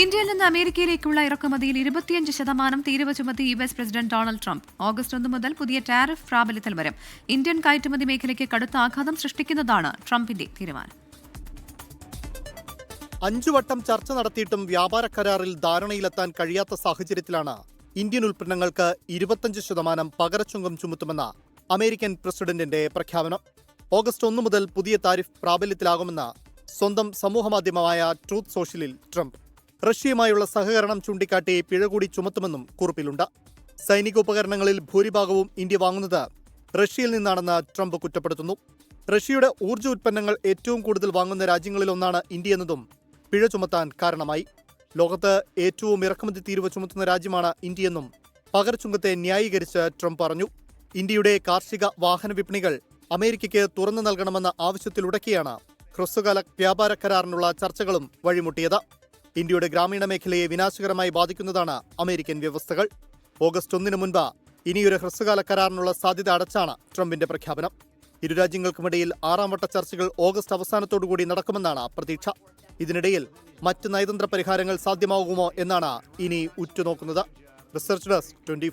ഇന്ത്യയിൽ നിന്ന് അമേരിക്കയിലേക്കുള്ള ഇറക്കുമതിയിൽ ഇരുപത്തിയഞ്ച് ശതമാനം തീരുവ ചുമത്തി U S president Donald Trump. August ഒന്ന് മുതൽ പുതിയ ടാരിഫ് പ്രാബല്യത്തിൽ വരും. ഇന്ത്യൻ കയറ്റുമതി മേഖലയ്ക്ക് കടുത്ത ആഘാതം സൃഷ്ടിക്കുന്നതാണ് ട്രംപിന്റെ തീരുമാനം. അഞ്ചുവട്ടം ചർച്ച നടത്തിയിട്ടും വ്യാപാര കരാറിൽ ധാരണയിലെത്താൻ കഴിയാത്ത സാഹചര്യത്തിലാണ് ഇന്ത്യൻ ഉൽപ്പന്നങ്ങൾക്ക് ഇരുപത്തഞ്ച് ശതമാനം പകരച്ചുങ്കം ചുമത്തുമെന്ന അമേരിക്കൻ പ്രസിഡന്റിന്റെ പ്രഖ്യാപനം. ഓഗസ്റ്റ് ഒന്ന് മുതൽ പുതിയ താരിഫ് പ്രാബല്യത്തിലാകുമെന്ന് സ്വന്തം സമൂഹമാധ്യമമായ ട്രൂത്ത് സോഷ്യലിൽ ട്രംപ്. റഷ്യയുമായുള്ള സഹകരണം ചൂണ്ടിക്കാട്ടി പിഴ കൂടി ചുമത്തുമെന്നും കുറിപ്പിലുണ്ട്. സൈനിക ഉപകരണങ്ങളിൽ ഭൂരിഭാഗവും ഇന്ത്യ വാങ്ങുന്നത് റഷ്യയിൽ നിന്നാണെന്ന് ട്രംപ് കുറ്റപ്പെടുത്തുന്നു. റഷ്യയുടെ ഊർജ ഉൽപ്പന്നങ്ങൾ ഏറ്റവും കൂടുതൽ വാങ്ങുന്ന രാജ്യങ്ങളിലൊന്നാണ് ഇന്ത്യ എന്നതും പിഴ ചുമത്താൻ കാരണമായി. ലോകത്ത് ഏറ്റവും ഇറക്കുമതി തീരുവ ചുമത്തുന്ന രാജ്യമാണ് ഇന്ത്യയെന്നും പകർച്ചുങ്കത്തെ ന്യായീകരിച്ച് ട്രംപ് പറഞ്ഞു. ഇന്ത്യയുടെ കാർഷിക വാഹന വിപണികൾ അമേരിക്കയ്ക്ക് തുറന്നു നൽകണമെന്ന ആവശ്യത്തിലുടക്കിയാണ് ഹ്രസ്വകാല വ്യാപാര കരാറിനുള്ള ചർച്ചകളും വഴിമുട്ടിയത്. ഇന്ത്യയുടെ ഗ്രാമീണ മേഖലയെ വിനാശകരമായി ബാധിക്കുന്നതാണ് അമേരിക്കൻ വ്യവസ്ഥകൾ. ഓഗസ്റ്റ് ഒന്നിന് മുൻപ് ഇനിയൊരു ഹ്രസ്വകാല കരാറിനുള്ള സാധ്യത അടച്ചാണ് ട്രംപിന്റെ പ്രഖ്യാപനം. ഇരു രാജ്യങ്ങൾക്കുമിടയിൽ ആറാം വട്ട ചർച്ചകൾ ഓഗസ്റ്റ് അവസാനത്തോടുകൂടി നടക്കുമെന്നാണ് പ്രതീക്ഷ. ഇതിനിടയിൽ മറ്റ് നയതന്ത്ര പരിഹാരങ്ങൾ സാധ്യമാകുമോ എന്നാണ് ഇനി ഉറ്റുനോക്കുന്നത്. Research desk twenty